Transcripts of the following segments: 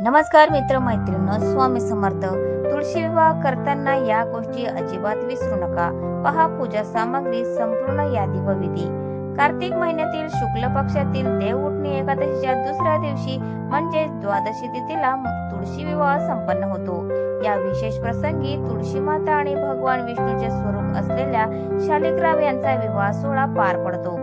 नमस्कार मित्र मैत्रिणी स्वामी समर्थ. तुळशी विवाह करताना या गोष्टी अजिबात विसरू नका. पहा पूजा सामग्री संपूर्ण यादी व विधी. कार्तिक महिन्यातील शुक्ल पक्षातील देव उठणी एकादशीच्या दुसऱ्या दिवशी म्हणजेच द्वादशी तिथीला तुळशी विवाह संपन्न होतो. या विशेष प्रसंगी तुळशी माता आणि भगवान विष्णूचे स्वरूप असलेल्या शालिग्राम यांचा विवाह सोहळा पार पडतो.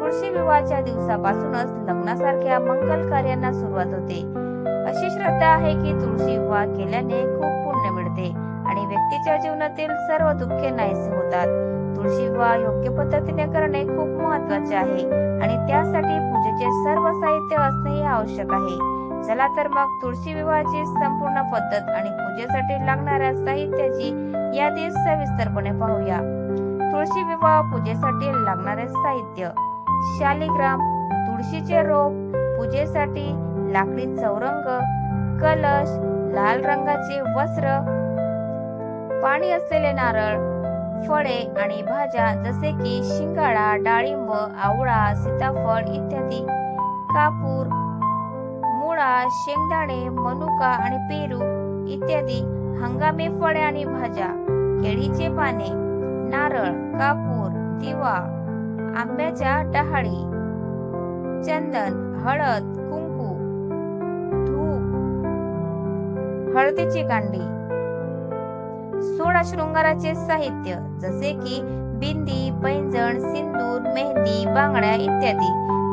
तुळशी विवाहाच्या दिवसापासूनच लग्नासारख्या मंगल कार्यांना सुरुवात होते. अशी श्रद्धा आहे की तुळशी विवाह केल्याने खूप पुण्य मिळते आणि व्यक्तीच्या जीवनातील सर्व दुःखे नाहीसे होतात. तुळशी विवाह योग्य पद्धतीने करणे खूप महत्त्वाचे आहे आणि त्यासाठी पूजेचे सर्व साहित्य असणेही आवश्यक आहे. चला तर मग तुळशी विवाहाची संपूर्ण पद्धत आणि पूजेसाठी लागणाऱ्या साहित्याची यादी सविस्तरपणे पाहूया. तुळशी विवाह पूजेसाठी लागणारे साहित्य. शालिग्राम तुळशीचे रोप पूजेसाठी लाकडी चौरंग कलश लाल रंगाचे वस्त्र पाणी असलेले नारळ फळे आणि भाज्या जसे की शिंगाडा डाळिंब आवळा सीताफळ इत्यादी. कापूर मुळा शेंगदाणे मनुका आणि पेरू इत्यादी हंगामी फळे आणि भाज्या केळीचे पाने नारळ कापूर दिवा आंब्याच्या डहाळी चंदन हळद कुंकू हळदीची कांडी. सोळा शृंगाराचे साहित्य जसे की बिंदी पैंजण सिंदूर मेहंदी बांगड्या इत्यादी.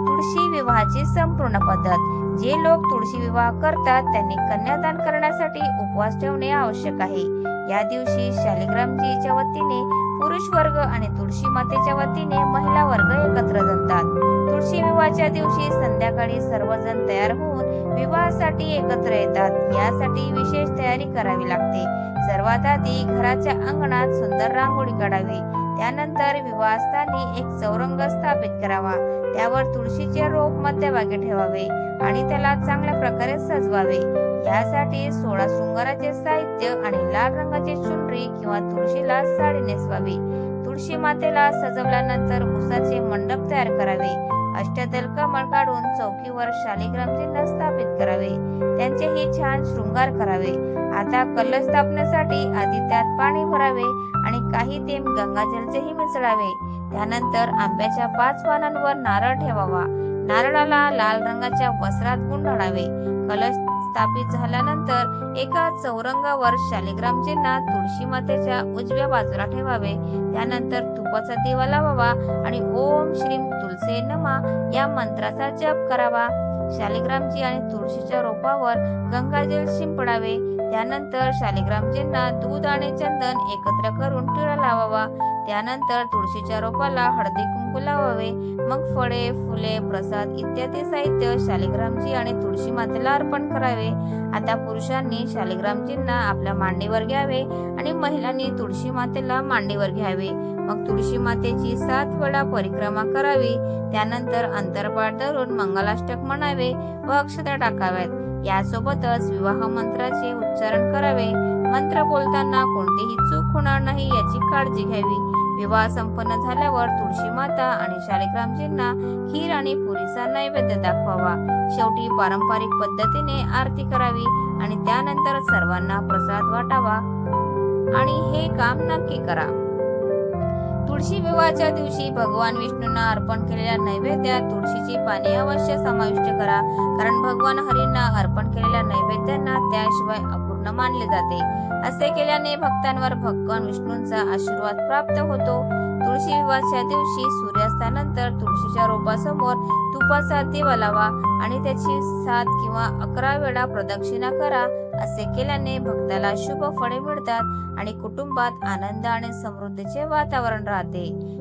तुळशी विवाहाची संपूर्ण पद्धत. जे लोक तुळशी विवाह करतात त्यांनी कन्यादान करण्यासाठी उपवास ठेवणे आवश्यक आहे. या दिवशी शालिग्रामजीच्या वतीने पुरुष वर्ग आणि तुळशी मातेच्या वतीने महिला वर्ग एकत्र जमतात. तुळशी विवाहाच्या दिवशी संध्याकाळी सर्वजण तयार होऊन विवाहासाठी एकत्र येतात. यासाठी विशेष तयारी करावी लागते. सर्वात आधी घराच्या अंगणात सुंदर रांगोळी काढावी. त्यानंतर विवाहस्थानी एक चौरंग स्थापित करावा. त्यावर तुळशीचे रोप मध्यभागी ठेवावे आणि त्याला चांगल्या प्रकारे सजवावे. यासाठी सोळा शृंगाराचे साहित्य आणि लाल रंगाचे पांढरी किंवा तुळशीला साडी नेसवावी तुळशी मातेला सजवल्यानंतर उसाचे मंडप तयार करावे. अष्टदल कमळ काढून चौकीवर शालिग्राम चिन्ह स्थापित करावे. त्यांचेही छान शृंगार करावे. आता कलश स्थापनेसाठी आधी त्यात पाणी भरावे आणि काही थेंब गंगाजलचेही मिसळावे. त्यानंतर आंब्याच्या पाच पानांवर नारळ ठेवावा. नारळाला लाल रंगाच्या वस्त्रात गुंडाळावे. कलश स्थापित झाल्यानंतर एका चौरंगावर शालिग्राम चिन्ह तुळशी मातेच्या उजव्या बाजूला ठेवावे. त्यानंतर तुपाचा दिवा लावावा आणि ओम श्रीम तुलसे नमा या मंत्राचा जप करावा. शालिग्रामजी आणि तुळशीच्या रोपावर गंगाजल शिंपडावे. त्यानंतर शालिग्रामजींना दूध आणि चंदन एकत्र करून टिळा लावावा. त्यानंतर तुळशीच्या रोपाला हळदी फुलावावे. मग फळे फुले प्रसाद इत्यादी साहित्य शालिग्रामजी आणि तुळशी मातेला अर्पण करावे. आता पुरुषांनी शालिग्रामजींना आपल्या मांडीवर घ्यावे आणि महिलांनी तुळशी मातेला मांडीवर घ्यावे. मग तुळशी मातेची सात वेळा परिक्रमा करावी. त्यानंतर अंतरपाठ धरून मंगलाष्टक म्हणावे व अक्षता टाकाव्यात. यासोबतच विवाह मंत्राचे उच्चारण करावे. मंत्र बोलताना कोणतीही चूक होणार नाही याची काळजी घ्यावी. विवाह संपन्न झाल्यावर तुळशी माता आणि शालिग्रामजींना खीर आणि पुरीचा नैवेद्य दाखवावा. शेवटी पारंपरिक पद्धतीने आरती करावी आणि त्यानंतर सर्वांना प्रसाद वाटावा. आणि हे काम नक्की करा. तुळशी विवाहाच्या दिवशी भगवान विष्णूंना अर्पण केलेल्या नैवेद्यात तुळशीची पाने अवश्य समाविष्ट करा. कारण भगवान हरींना अर्पण केलेल्या नैवेद्यांना त्याशिवाय पूर्ण मानले जाते. असे केल्याने भक्तांवर भगवान विष्णूंचा आशीर्वाद प्राप्त होतो. तुळशी विवाहाच्या दिवशी सूर्यास्तानंतर तुळशीच्या रोपासमोर तुपाचा दिवा लावा आणि त्याची सात किंवा अकरा वेळा प्रदक्षिणा करा. असे केल्याने भक्ताला शुभ फळे मिळतात आणि कुटुंबात आनंद आणि समृद्धीचे वातावरण राहते.